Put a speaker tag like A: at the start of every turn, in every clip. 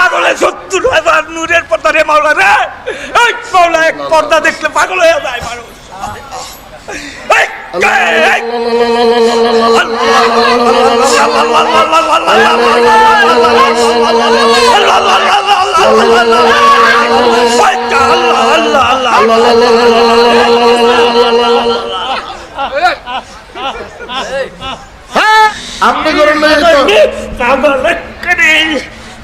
A: পাগলে সত্তর হাজার নূরের পর্দা রে মাওলা রে এই মাওলা এক পর্দা দেখলে পাগল হয়ে যায় মানুষ এই, এই, আল্লাহ আল্লাহ আল্লাহ
B: হ্যাঁ আপনি করেন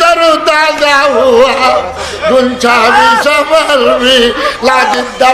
B: ترو تازه هوا گل چاوی سفر بھی لاجد دوا